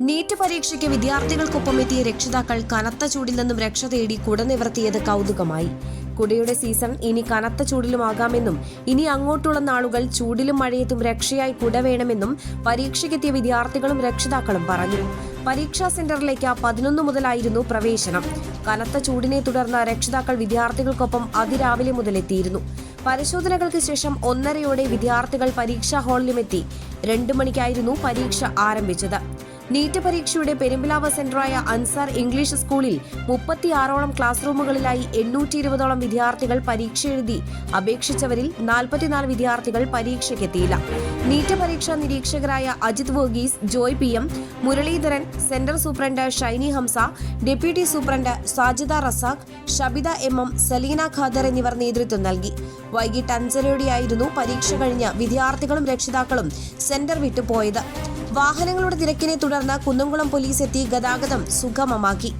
NEET പരീക്ഷയ്ക്ക് വിദ്യാർത്ഥികൾക്കൊപ്പം എത്തിയ രക്ഷിതാക്കൾ കനത്ത ചൂടിൽ നിന്നും രക്ഷ തേടി കുട നിവർത്തിയത് കൗതുകമായി. കുടയുടെ സീസൺ ഇനി കനത്ത ചൂടിലുമാകാമെന്നും ഇനി അങ്ങോട്ടുള്ള നാളുകൾ ചൂടിലും മഴയത്തും രക്ഷയായി കുട വേണമെന്നും പരീക്ഷയ്ക്കെത്തിയ വിദ്യാർത്ഥികളും രക്ഷിതാക്കളും പറഞ്ഞു. പരീക്ഷാ സെന്ററിലേക്ക് പതിനൊന്ന് മുതലായിരുന്നു പ്രവേശനം. കനത്ത ചൂടിനെ തുടർന്ന് രക്ഷിതാക്കൾ വിദ്യാർത്ഥികൾക്കൊപ്പം അതിരാവിലെ മുതൽ എത്തിയിരുന്നു പരിശോധനകൾക്ക് ശേഷം ഒന്നരയോടെ വിദ്യാർത്ഥികൾ പരീക്ഷാ ഹാളിലുമെത്തി. രണ്ടു മണിക്കായിരുന്നു പരീക്ഷ ആരംഭിച്ചത്. നീറ്റ് പരീക്ഷയുടെ പെരുമ്പിലാവ് സെന്ററായ അൻസാർ ഇംഗ്ലീഷ് സ്കൂളിൽ മുപ്പത്തിയാറോളം ക്ലാസ് റൂമുകളിലായി എണ്ണൂറ്റി ഇരുപതോളം വിദ്യാർത്ഥികൾ പരീക്ഷ എഴുതി അപേക്ഷിച്ചവരിൽ നാൽപ്പത്തിനാല് വിദ്യാർത്ഥികൾ പരീക്ഷയ്ക്കെത്തിയില്ല. നീറ്റ് പരീക്ഷാ നിരീക്ഷകരായ Ajith Varghese Joy P M Muraleedharan centre superintendent Shiny Hamsa deputy superintendent Sajida Razak Shabitha M M Saleena Khader എന്നിവർ നേതൃത്വം നൽകി. വൈകിട്ട് അഞ്ചരയോടെയായിരുന്നു പരീക്ഷ കഴിഞ്ഞ് വിദ്യാർത്ഥികളും രക്ഷിതാക്കളും സെന്റർ വിട്ടുപോയത്. വാഹനങ്ങളുടെ തിരക്കിനെ തുടർന്ന് കുന്നംകുളം പോലീസ് എത്തി ഗതാഗതം സുഗമമാക്കി.